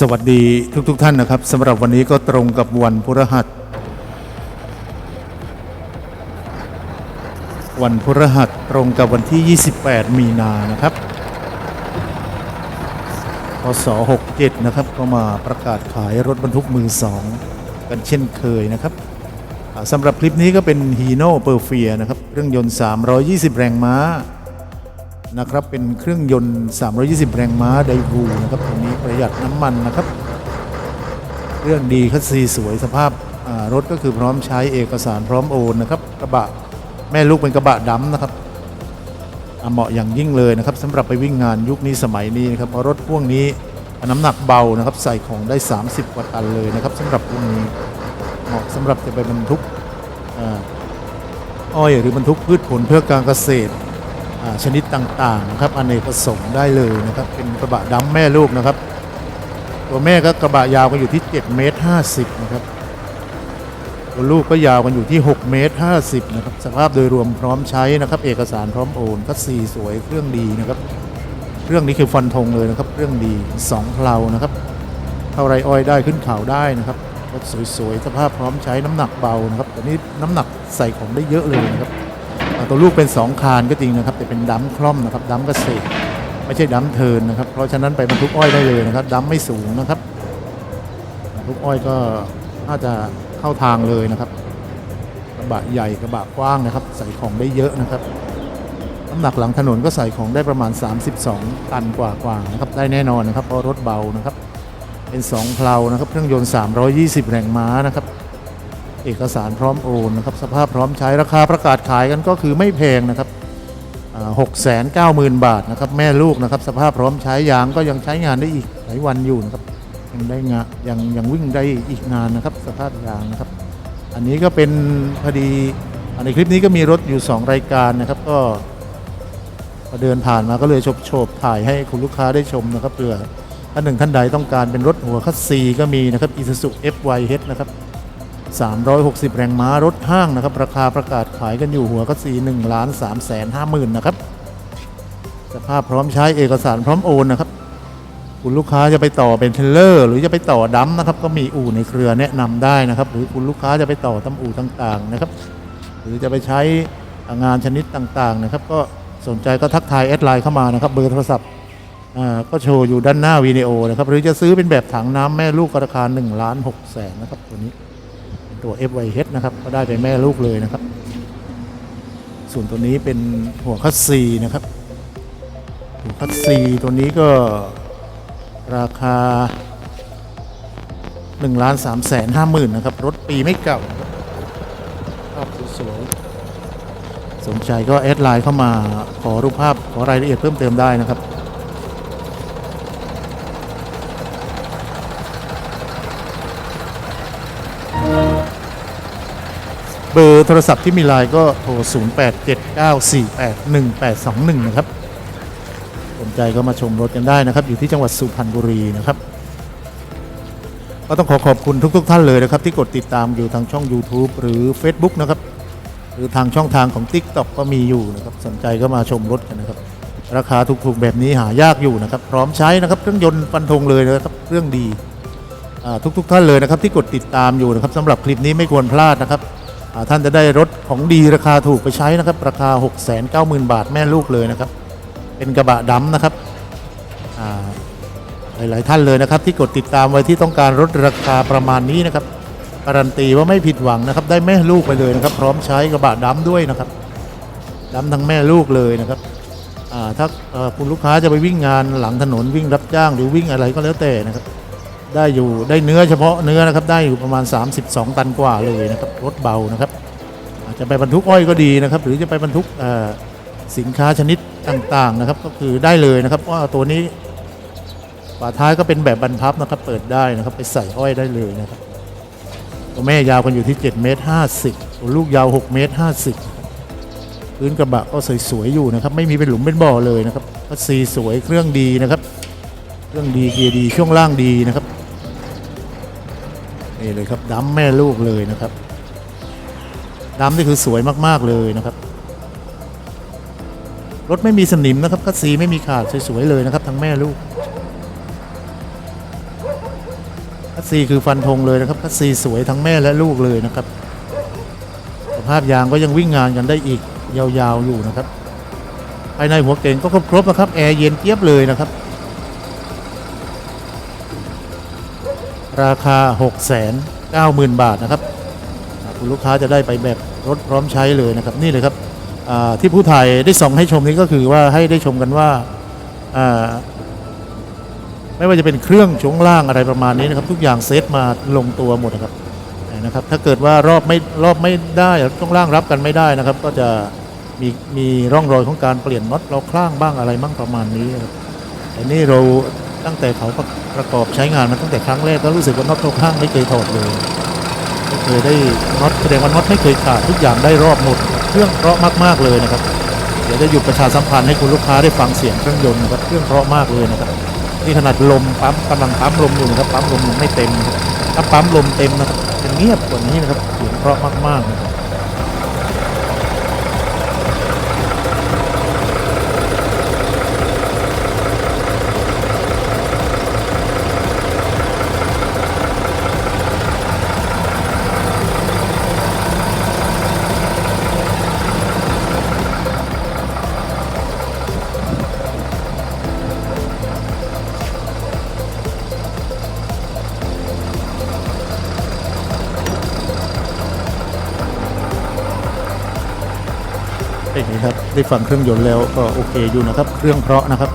สวัสดีทุกๆทท่านนะครับสำหรับวันนี้ก็ตรงกับวันพฤหัส วันพฤหัสตรงกับวันที่ 28 มีนานะครับพศ67 นะครับ ก็มาประกาศขายรถบรรทุกมือสองกันเช่นเคยนะครับสำหรับคลิปนี้ก็เป็นฮีโน่เปอร์เฟียนะครับเครื่องยนต์ 320 แรงม้า นะครับเป็นเครื่องยนต์ 320 แรงม้าไดวูนะครับตัวนี้ประหยัดน้ำมันนะครับ เรื่องดีคัสซีสวยสภาพรถก็คือพร้อมใช้เอกสารพร้อมโอนนะครับกระบะแม่ลูกเป็นกระบะดำนะครับเหมาะอย่างยิ่งเลยนะครับสำหรับไปวิ่งงานยุคนี้สมัยนี้นะครับเพราะรถพ่วงนี้น้ำหนักเบานะครับใส่ของได้ 30 กว่าตันเลยนะครับสำหรับพวกนี้เหมาะสำหรับจะไปบรรทุกอ้อยหรือบรรทุกพืชผลเพื่อการเกษตร ชนิดต่างๆนะครับอเนกประสงค์ได้เลยนะครับ เป็นกระบะดำแม่ลูกนะครับ ตัวแม่ก็กระบะยาวกันอยู่ที่7เมตร50นะครับตัวลูกก็ยาวกันอยู่ที่6เมตร50นะครับสภาพโดยรวมพร้อมใช้นะครับ เอกสารพร้อมโอนคัสซีสวยเครื่องดีนะครับเครื่องนี้คือฟันธงเลยนะครับเครื่องดีสองเพลานะครับเท่าไรอ้อยได้ขึ้นเขาได้นะครับรถสวยๆสภาพพร้อมใช้น้ำหนักเบานะครับแต่นี้น้ำหนักใส่ของได้เยอะเลยนะครับ ตัวลูกเป็น 2 คานก็จริงนะครับแต่เป็นดัมคล่อมนะครับดัมเกษตรไม่ใช่ดัมเทินนะครับ เพราะฉะนั้นไปบรรทุกอ้อยได้เลยนะครับดัมไม่สูงนะครับบรรทุกอ้อยก็น่าจะเข้าทางเลยนะครับ กระบะใหญ่กระบะกว้างนะครับ ใส่ของได้เยอะนะครับน้ำหนักหลังถนนก็ใส่ของได้ประมาณ 32 ตันกว่าๆนะครับได้แน่นอนนะครับเพราะรถเบานะครับ เป็น2เพลานะครับเครื่องยนต์ 320 แรงม้านะครับ เอกสารพร้อมโอนนะครับสภาพพร้อมใช้ราคาประกาศขายกันก็คือไม่แพงนะครับหกแสนเก้าหมื่นบาทนะครับแม่ลูกนะครับสภาพพร้อมใช้ยางก็ยังใช้งานได้อีกหลายวันอยู่นะครับยังได้งานยังยังวิ่งได้อีกนานนะครับสภาพยางนะครับ อันนี้ก็เป็นพอดีอันในคลิปนี้ก็มีรถอยู่ 2 รายการนะครับ ก็พอเดินผ่านมาก็เลยโฉบโฉบถ่ายให้คุณลูกค้าได้ชมนะครับเผื่อท่านหนึ่งท่านใดต้องการเป็นรถหัวคัสซีก็มีนะครับ Isuzu FYH นะครับ 360 แรงม้ารถห้างนะครับ ราคาประกาศขายกันอยู่หัวก็สี่หนึ่งล้านสามแสนห้าหมื่นนะครับสภาพพร้อมใช้เอกสารพร้อมโอนนะครับ คุณลูกค้าจะไปต่อเป็นเทเลอร์ หรือจะไปต่อดัมนะครับ ก็มีอู่ในเครือแนะนำได้นะครับ หรือคุณลูกค้าจะไปต่อตำอู่ต่างๆนะครับ หรือจะไปใช้งานชนิดต่างๆนะครับ ก็สนใจก็ทักทายแอดไลน์เข้ามานะครับ เบอร์โทรศัพท์ก็โชว์อยู่ด้านหน้าวิดีโอนะครับ หรือจะซื้อเป็นแบบถังน้ำแม่ลูกราคา1ล้าน6แสนนะครับตัวนี้ ตัว FYH นะครับก็ได้ไปแม่ลูกเลยนะครับ ส่วนตัวนี้เป็นหัวคัสซีนะครับหัวคัสซีตัวนี้ก็ราคา1ล้าน3แสนห้าหมื่นนะครับ รถปีไม่เก่าภาพสวยๆสนใจก็แอดไลน์เข้ามาขอรูปภาพขอรายละเอียดเพิ่มเติมได้นะครับ เบอร์โทรศัพท์ที่มีไลน์ก็โทร 0879481821 นะครับ สนใจก็มาชมรถกันได้นะครับ อยู่ที่จังหวัดสุพรรณบุรีนะครับ ก็ต้องขอขอบคุณทุกๆท่านเลยนะครับ ที่กดติดตามอยู่ทางช่อง YouTube หรือ Facebook นะครับ หรือทางช่องทางของ TikTok ก็มีอยู่นะครับ สนใจก็มาชมรถกันนะครับ ราคาถูกๆแบบนี้หายากอยู่นะครับ พร้อมใช้นะครับ เครื่องยนต์ฟันธงเลยนะครับ เครื่องดีทุกๆท่านเลยนะครับที่กดติดตามอยู่นะครับสำหรับคลิปนี้ไม่ควรพลาดนะครับ ท่านจะได้รถของดีราคาถูกไปใช้นะครับ ราคา 6 9 0 0 0 0 บาทแม่ลูกเลยนะครับ เป็นกระบะดำนะครับหลาย ๆ ท่านเลยนะครับ ที่กดติดตามไว้ที่ต้องการรถราคาประมาณนี้นะครับการันตีว่าไม่ผิดหวังนะครับ ได้แม่ลูกไปเลยนะครับ พร้อมใช้กระบะดำด้วยนะครับดำทั้งแม่ลูกเลยนะครับถ้าคุณลูกค้าจะไปวิ่งงานหลังถนนวิ่งรับจ้างหรือวิ่งอะไรก็แล้วแต่นะครับ ได้อยู่ได้เนื้อเฉพาะเนื้อนะครับได้อยู่ประมาณ 32 ตันกว่าเลยนะครับรถเบานะครับ อาจจะไปบรรทุกอ้อยก็ดีนะครับ หรือจะไปบรรทุกสินค้าชนิดต่างๆนะครับ ก็คือได้เลยนะครับว่าตัวนี้ฝาท้ายก็เป็นแบบบรรพับนะครับ เปิดได้นะครับ ไปใส่อ้อยได้เลยนะครับ ตัวแม่ยาวกันอยู่ที่7เมตร50ตัวลูกยาว6เมตร50พื้นกระบะก็สวยๆอยู่นะครับ ไม่มีเป็นหลุมเป็นบ่อเลยนะครับก็สีสวยเครื่องดีนะครับ เครื่องดีเกียร์ดีช่วงล่างดีนะครับ นี่เลยครับดำแม่ลูกเลยนะครับดำนี่คือสวยมากๆเลยนะครับ รถไม่มีสนิมนะครับคัสซีไม่มีขาดสวยๆเลยนะครับทั้งแม่ลูกคัสซีคือฟันธงเลยนะครับคัสซีสวยทั้งแม่และลูกเลยนะครับสภาพยางก็ยังวิ่งงานกันได้อีกยาวๆอยู่นะครับภายในหัวเก่งก็ครบๆนะครับแอร์เย็นเจี๊ยบเลยนะครับ ราคา 6 9 0 0 0 0 บาทนะครับคุณลูกค้าจะได้ไปแบบรถพร้อมใช้เลยนะครับนี่เลยครับที่ผู้ถ่ายได้ส่องให้ชมนี้ก็คือว่าให้ได้ชมกันว่าไม่ว่าจะเป็นเครื่องช่วงล่างอะไรประมาณนี้นะครับ ทุกอย่างเซตมาลงตัวหมดนะครับนะครับถ้าเกิดว่ารอบไม่รอบไม่ได้ช่วงล่างรับกันไม่ได้นะครับ ก็จะมีมีร่องรอยของการเปลี่ยนน็อตเราคล้างบ้างอะไรบ้างประมาณนี้ครับแต่นี่เรา ตั้งแต่เขาประประกอบใช้งานมาตั้งแต่ครั้งแรกก็รู้สึกว่าน็อตเราคล้างไม่เคยถอดเลยไม่เคยได้น็อตแสดงว่าน็อตไม่เคยขาดทุกอย่างได้รอบหมดเครื่องเพราะมากๆเลยนะครับ เดี๋ยวจะหยุดประชาสัมพันธ์ให้คุณลูกค้าได้ฟังเสียงเครื่องยนต์นะครับเครื่องเพราะมากเลยนะครับนี่ขนาดลมปั๊มกำลังปั๊มลมอยู่นะครับปั๊มลมยังไม่เต็มถ้าปั๊มลมเต็มนะครับจะเงียบกว่านี้นะครับเสียงเพราะมากๆนะครับ นี่ครับได้ฟังเครื่องยนต์แล้วก็โอเคอยู่นะครับ เครื่องเพราะนะครับ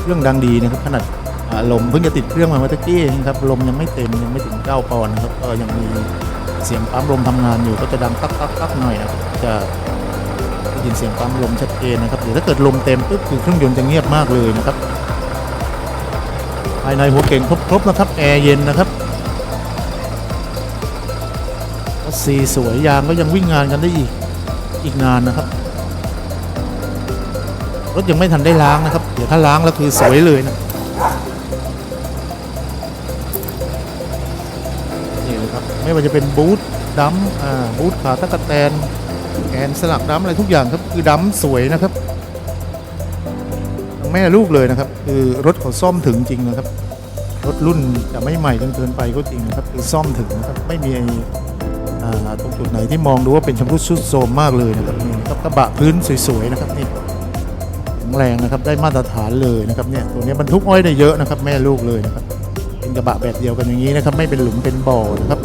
เครื่องดังดีนะครับขนาดลมเพิ่งจะติดเครื่องมาเมื่อตะกี้เองครับลมยังไม่เต็มยังไม่ถึง9ปอนด์นะครับก็ยังมีเสียงปั๊มลมทำงานอยู่ก็จะดังตักตักตักหน่อยนะครับจะได้ยินเสียงปั๊มลมชัดเจนนะครับเดี๋ยวถ้าเกิดลมเต็มปุ๊บคือเครื่องยนต์จะเงียบมากเลยนะครับภายในหัวเก่งครบๆนะครับแอร์เย็นนะครับก็สีสวยยางก็ยังวิ่งงานกันได้อีกอีกนานนะครับ รถยังไม่ทันได้ล้างนะครับ เดี๋ยวถ้าล้างแล้วคือสวยเลยนะนี่เลยครับ ไม่ว่าจะเป็นบูทดัมอ่าบูทขาตะกะแตนแกนสลักดัมอะไรทุกอย่างครับคือดัมสวยนะครับแม่ลูกเลยนะครับ คือรถเขาซ่อมถึงจริงนะครับ รถรุ่นจะไม่ใหม่จนเกินไปก็จริงนะครับ คือซ่อมถึงนะครับไม่มีไอ้อ่าตรงจุดไหนที่มองดูว่าเป็นชำรุดชุดโทรมมากเลยนะครับนี่ครับกระบะพื้นสวยๆนะครับนี่ งแรงนะครับได้มาตรฐานเลยนะครับเนี่ยตัวนี้บรรทุกอ้อยได้เยอะนะครับ แม่ลูกเลยนะครับเป็นกระบะแบบเดียวกันอย่างนี้นะครับไม่เป็นหลุมเป็นบ่อนะครับ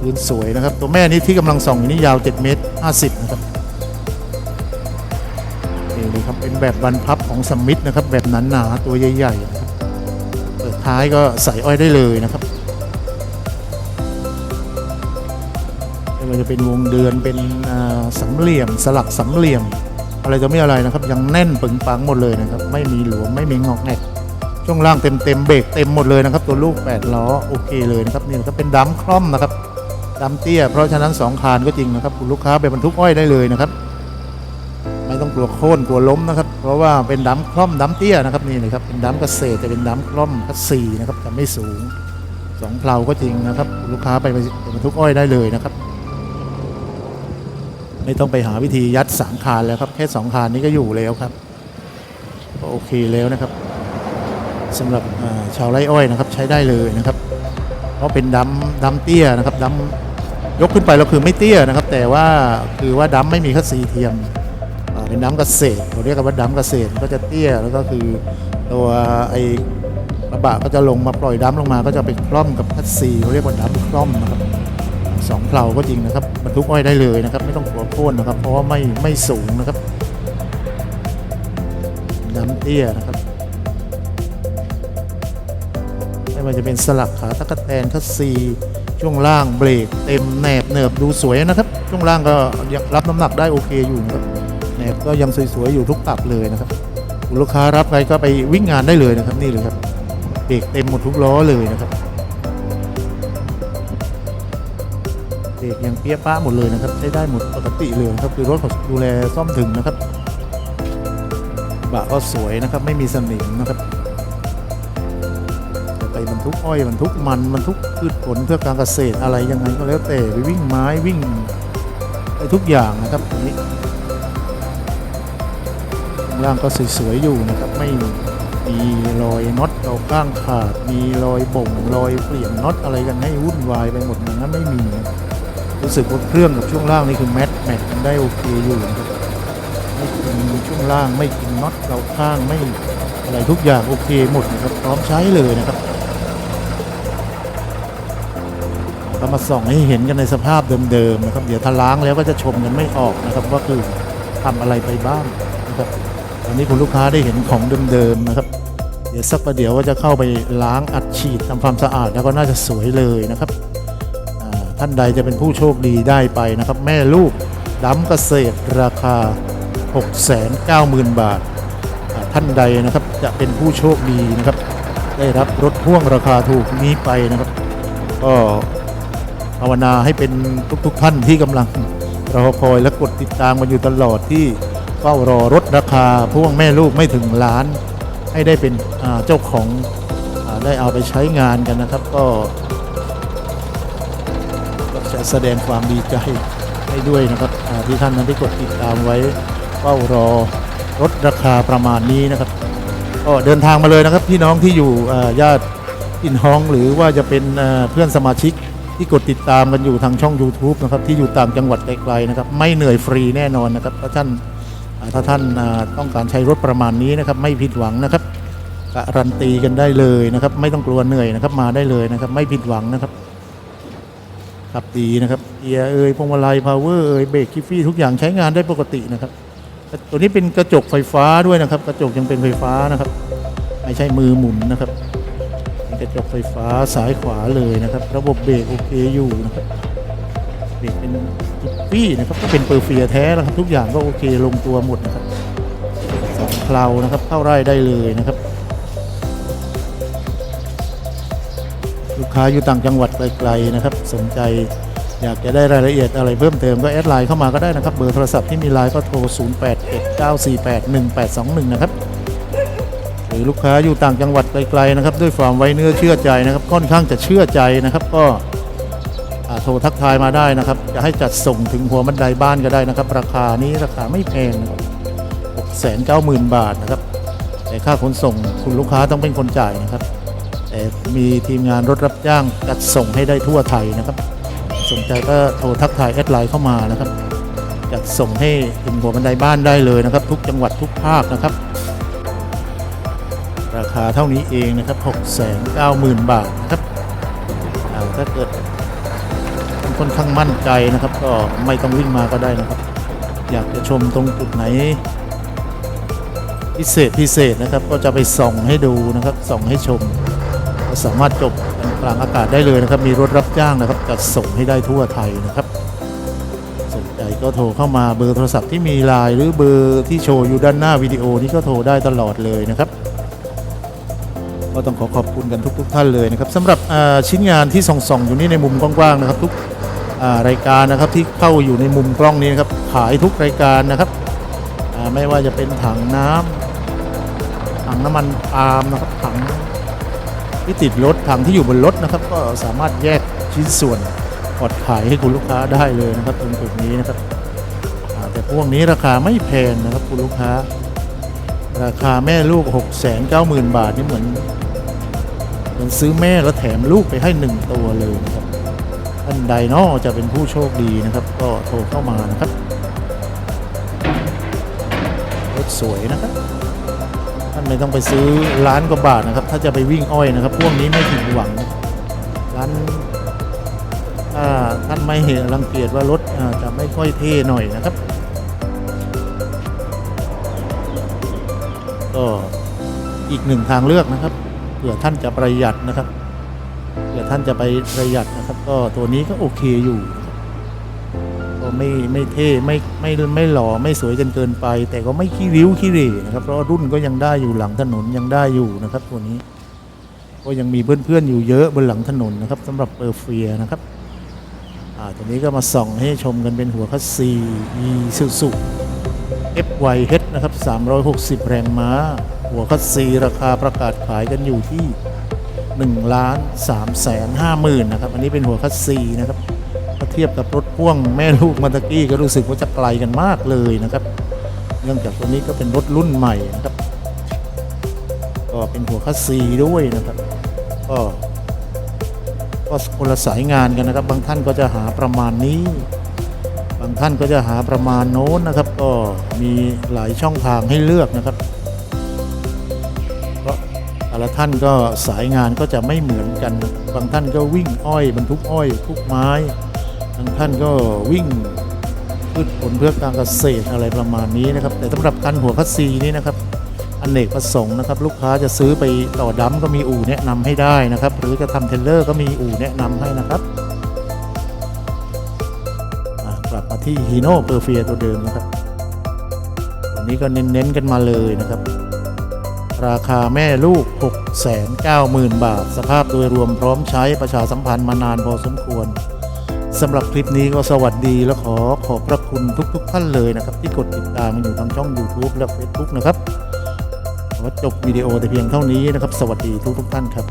พื้นสวยนะครับ ตัวแม่นี้ที่กำลังส่องอยู่นี่ยาว 7 เมตร 50 นะครับนี่เลยครับเป็นแบบบรรพับของสมิธนะครับ แบบนั้นหนาตัวใหญ่ๆนะครับเปิดท้ายก็ใส่อ้อยได้เลยนะครับไม่ว่าจะเป็นวงเดือนเป็นสามเหลี่ยม สลักสามเหลี่ยม อะไรจะไม่อะไรนะครับ ยังแน่นปึงปังหมดเลยนะครับ ไม่มีหลวมไม่มีงอกแงกช่วงล่างเต็มเต็มเบรกเต็มหมดเลยนะครับ ตัวลูก 8 ล้อโอเคเลยนะครับนี่ก็เป็นดัมคล่อมนะครับดัมเตี้ย เพราะฉะนั้น 2 คานก็จริงนะครับ คุณลูกค้าไปบรรทุกอ้อยได้เลยนะครับ ไม่ต้องกลัวโค่นกลัวล้มนะครับ เพราะว่าเป็นดัมคล่อมดัมเตี้ยนะครับนี่เลยครับเป็นดัมเกษตรจะเป็นดัมคล่อมคัสซีนะครับจะไม่สูงสองเพลาก็จริงนะครับคุณลูกค้าไปบรรทุกอ้อยได้เลยนะครับ ไม่ต้องไปหาวิธียัดสามคานแล้วครับ แค่สองคานนี้ก็อยู่แล้วครับก็โอเคแล้วนะครับสำหรับชาวไร่อ้อยนะครับใช้ได้เลยนะครับเพราะเป็นดัมดัมเตี้ยนะครับดัมยกขึ้นไปแล้วคือไม่เตี้ยนะครับ แต่ว่าคือว่าดัมไม่มีคัสซีเทียมเป็นดัมเกษตรเราเรียกกันว่าดัมเกษตรก็จะเตี้ยแล้วก็คือตัวไอ้กระบะก็จะลงมาปล่อยดัมลงมา ก็จะไปคล่อมกับคัสซีเขาเรียกว่าดัมคล่อมนะครับ สองเพลาก็จริงนะครับบรรทุกอ้อยได้เลยนะครับ ไม่ต้องกลัวโค่นนะครับ เพราะว่าไม่ไม่สูงนะครับน้ำเตี้ยนะครับไม่ว่าจะเป็นสลักขาตะกะแตนคัสซีช่วงล่างเบรกเต็มแหนบเนิบดูสวยนะครับ ช่วงล่างก็ยังรับน้ำหนักได้โอเคอยู่นะครับแหนบก็ยังสวยๆอยู่ทุกตับเลยนะครับลูกค้ารับไปก็ไปวิ่งงานได้เลยนะครับนี่เลยครับเบรกเต็มหมดทุกล้อเลยนะครับ รกยังเปี้ยป้าหมดเลยนะครับใช้ได้หมดปกติเลยครับคือรถเขาดูแลซ่อมถึงนะครับบะก็สวยนะครับไม่มีสนิมนะครับจะไปบรรทุกอ้อยบรรทุกมันบรรทุกพืชผลเพื่อการเกษตรอะไรยังไงก็แล้วแต่ไปวิ่งไม้วิ่งไปทุกอย่างนะครับนี้ล่างก็สวยๆอยู่นะครับไม่มีรอยน็อตเราก้างขาดมีรอยบ่งรอยเปลี่ยนน็อตอะไรกันให้วุ่นวายไปหมดอย่างนั้นไม่มีนะ รู้สึกว่าเครื่องกับช่วงล่างนี่คือแมทแมทกันได้โอเคอยู่นะครับไม่กินช่วงล่างไม่กินน็อตเราข้างไม่อะไรทุกอย่างโอเคหมดนะครับพร้อมใช้เลยนะครับก็มาส่องให้เห็นกันในสภาพเดิมๆนะครับ เดี๋ยวถ้าล้างแล้วก็จะชมกันไม่ออกนะครับว่าคือทำอะไรไปบ้างนะครับตอนนี้คุณลูกค้าได้เห็นของเดิมๆนะครับ เดี๋ยวสักประเดี๋ยวว่าจะเข้าไปล้างอัดฉีดทำความสะอาดแล้วก็น่าจะสวยเลยนะครับ ท่านใดจะเป็นผู้โชคดีได้ไปนะครับ แม่ลูกดำเกษตรราคา 690,000 บาท ท่านใดนะครับจะเป็นผู้โชคดีนะครับ ได้รับรถพ่วงราคาถูกนี้ไปนะครับ ก็ภาวนาให้เป็นทุกๆท่านที่กำลังรอคอยและกดติดตามมาอยู่ตลอดที่เฝ้ารอรถราคาพ่วงแม่ลูกไม่ถึงล้าน ให้ได้เป็นเจ้าของอได้เอาไปใช้งานกันนะครับ ก็ แสดงความดีใจให้ด้วยนะครับที่ท่านนั้นได้กดติดตามไว้เฝ้ารอรถราคาประมาณนี้นะครับก็เดินทางมาเลยนะครับพี่น้องที่อยู่ญาติพี่น้องหรือว่าจะเป็นเพื่อนสมาชิกที่กดติดตามกันอยู่ทางช่อง YouTube นะครับที่อยู่ตางจังหวัดไกลๆนะครับไม่เหนื่อยฟรีแน่นอนนะครับถ้าท่านถ้าท่านต้องการใช้รถประมาณนี้นะครับไม่ผิดหวังนะครับการันตีกันได้เลยนะครับไม่ต้องกลัวเหนื่อยนะครับมาได้เลยนะครับไม่ผิดหวังนะครับ ขับดีนะครับเกียร์เอ่ยพวงมาลัยพาวเวอร์เอ่ยเบรกคิฟฟี่ทุกอย่างใช้งานได้ปกตินะครับ ตัวนี้เป็นกระจกไฟฟ้าด้วยนะครับ กระจกยังเป็นไฟฟ้านะครับ ไม่ใช่มือหมุนนะครับเป็นกระจกไฟฟ้าซ้ายขวาเลยนะครับ ระบบเบรกโอเคอยู่นะครับเบรกเป็นจิปปี้นะครับก็เป็นเปอร์เฟียแท้นะครับ ทุกอย่างก็โอเคลงตัวหมดนะครับสองเพลานะครับเข้าไร่ได้เลยนะครับ ค้าอยู่ต่างจังหวัดไกลๆนะครับ สนใจอยากจะได้รายละเอียดอะไรเพิ่มเติมก็แอดไลน์เข้ามาก็ได้นะครับ เบอร์โทรศัพท์ที่มีไลน์ก็โทร 0819481821 นะครับหรือลูกค้าอยู่ต่างจังหวัดไกลๆนะครับ ด้วยความไว้เนื้อเชื่อใจนะครับ ค่อนข้างจะเชื่อใจนะครับ ก็โทรทักทายมาได้นะครับ จะให้จัดส่งถึงหัวบันไดบ้านก็ได้นะครับ ราคานี้ราคาไม่แพง690,000 บาทนะครับ แต่ค่าขนส่งคุณลูกค้าต้องเป็นคนจ่ายนะครับ แต่มีทีมงานรถรับจ้างจัดส่งให้ได้ทั่วไทยนะครับสนใจก็โทรทักทายแอดไลน์เข้ามานะครับ จัดส่งให้ถึงหัวบันไดบ้านได้เลยนะครับ ทุกจังหวัดทุกภาคนะครับ ราคาเท่านี้เองนะครับ 690,000 บาทนะครับอ่าถ้าเกิดค่อนข้างมั่นใจนะครับ ก็ไม่ต้องวิ่งมาก็ได้นะครับ อยากจะชมตรงจุดไหน พิเศษพิเศษนะครับก็จะไปส่องให้ดูนะครับ ส่องให้ชม สามารถจบกันกลางอากาศได้เลยนะครับ มีรถรับจ้างนะครับจัดส่งให้ได้ทั่วไทยนะครับสนใจก็โทรเข้ามาเบอร์โทรศัพท์ที่มีไลน์หรือเบอร์ที่โชว์อยู่ด้านหน้าวิดีโอนี้ก็โทรได้ตลอดเลยนะครับ ก็ต้องขอขอบคุณกันทุกๆท่านเลยนะครับสำหรับชิ้นงานที่ส่องๆอยู่นี่ในมุมกว้างๆนะครับทุกรายการนะครับที่เข้าอยู่ในมุมกล้องนี้นะครับขายทุกรายการนะครับไม่ว่าจะเป็นถังน้ำถังน้ำมันปาล์มนะครับถัง ที่ติดรถถังที่อยู่บนรถนะครับ ก็สามารถแยกชิ้นส่วนกดขายให้คุณลูกค้าได้เลยนะครับตรงจุดนี้นะครับแต่พวกนี้ราคาไม่แพงนะครับคุณลูกค้า ราคาแม่ลูก 6 9 0 0 0 0 บาทนี่เหมือนเหมือนซื้อแม่แล้วแถมลูกไปให้หนึ่งตัวเลยนะครับท่านใดเนาะจะเป็นผู้โชคดีนะครับ ก็โทรเข้ามานะครับรถสวยนะครับ ไม่ต้องไปซื้อร้านกว่าบาทนะครับ ถ้าจะไปวิ่งอ้อยนะครับ พวกนี้ไม่ผิดหวังร้านถ้าท่านไม่เห็นรังเกียจว่ารถจะไม่ค่อยเท่หน่อยนะครับ ก็อีกหนึ่งทางเลือกนะครับเผื่อท่านจะประหยัดนะครับเผื่อท่านจะไปประหยัดนะครับ ก็ตัวนี้ก็โอเคอยู่ ก็ไม่ไม่เท่ไม่ไม่ไม่หล่อไม่สวยจนเกินไป แต่ก็ไม่ขี้ริ้วขี้เหร่นะครับ เพราะรุ่นก็ยังได้อยู่หลังถนนยังได้อยู่นะครับ ตัวนี้ ก็ยังมีเพื่อนๆอยู่เยอะบนหลังถนนนะครับสำหรับเปอร์เฟียนะครับอ่าตัวนี้ก็มาส่องให้ชมกันเป็นหัวคัสซี e s u z u FYH นะครับ 360 แรงม้า หัวคัสซีราคาประกาศขายกันอยู่ที่1ล้าน3แสน5หมื่นนะครับ อันนี้เป็นหัวคัสซีนะครับ เทียบกับรถพ่วงแม่ลูกมาตะกี้ก็รู้สึกว่าจะไกลกันมากเลยนะครับ เนื่องจากตัวนี้ก็เป็นรถรุ่นใหม่นะครับ ก็เป็นหัวคัสซีด้วยนะครับ ก็ก็คนละสายงานกันนะครับ บางท่านก็จะหาประมาณนี้ บางท่านก็จะหาประมาณโน้นนะครับ ก็มีหลายช่องทางให้เลือกนะครับเพราะแต่ละท่านก็สายงานก็จะไม่เหมือนกัน บางท่านก็วิ่งอ้อยบรรทุกอ้อยทุกไม้ บางท่านก็วิ่งพืชผลเพื่อการเกษตรอะไรประมาณนี้นะครับ แต่สำหรับคันหัวคัสซีนี่นะครับอนเนกประสงค์นะครับลูกค้าจะซื้อไปต่อดัมก็มีอู่แนะนำให้ได้นะครับ หรือจะทำเทรลเลอร์ก็มีอู่แนะนำให้นะครับกลับมาที่ฮีโน่เปอร์เฟียตัวเดิมนะครับวันนี้ก็เน้นๆกันมาเลยนะครับ ราคาแม่ลูก 690,000 บาท สภาพโดยรวมพร้อมใช้ประชาสัมพันธ์มานานพอสมควร สำหรับคลิปนี้ก็สวัสดีและขอขอบพระคุณทุกๆท่านเลยนะครับ ที่กดติดตามมาอยู่ทางช่อง YouTube และ Facebook นะครับ ขอจบวิดีโอแต่เพียงเท่านี้นะครับ สวัสดีทุกๆท่านครับ